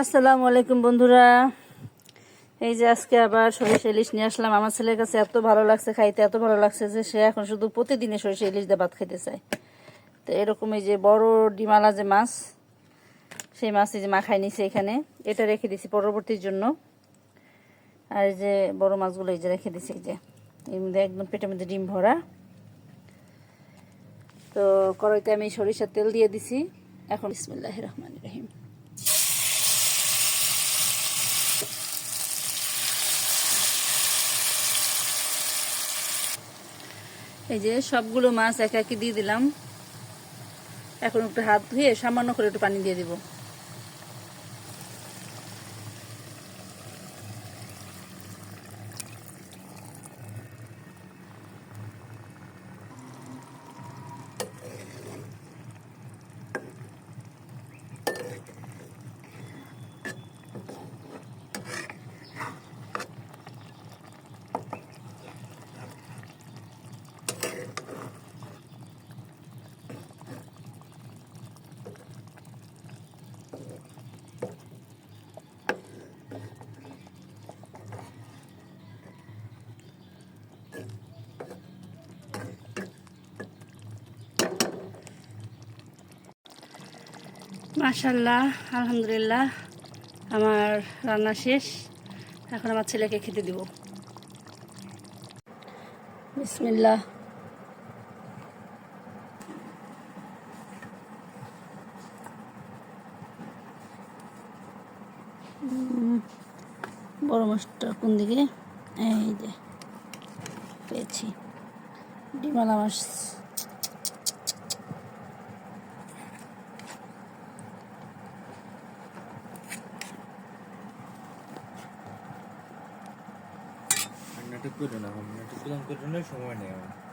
আসসালামু আলাইকুম বন্ধুরা। এই যে আজকে আবার সরিষা ইলিশ নিয়ে আসলাম। আমার ছেলের কাছে এত ভালো লাগছে, খাইতে এত ভালো লাগছে যে সে এখন শুধু প্রতিদিনে সরিষা ইলিশ দিয়ে ভাত খেতে চায়। তো এরকম এই যে বড় ডিমালা যে মাছ, সেই মাছ এই যে মাখাই নিছে এখানে। এটা রেখে দিছি পরবর্তীর জন্য। আর এই যে বড় মাছগুলো এই যে রেখে দিছি এই যে। এর মধ্যে একদম পেটের মধ্যে ডিম ভরা। তো কড়াইতে আমি সরিষার তেল দিয়ে দিছি। এখন বিসমিল্লাহ রহমান রহিম। এই যে সবগুলো মাছ এক একই দিয়ে দিলাম। এখন একটু হাত ধুয়ে সামান্য করে একটু পানি দিয়ে দিব। মাশাল্লাহ আলহামদুলিল্লাহ। আমার রান্না শেষ। এখন আমার ছেলেকে খেতে দিব। বিসমিল্লাহ। বড় মাছটা কোন দিকে? এই যে, পেয়েছি। ডিমালা মাছ। 댓글이 나오면 댓글 한 글을 정말 네요.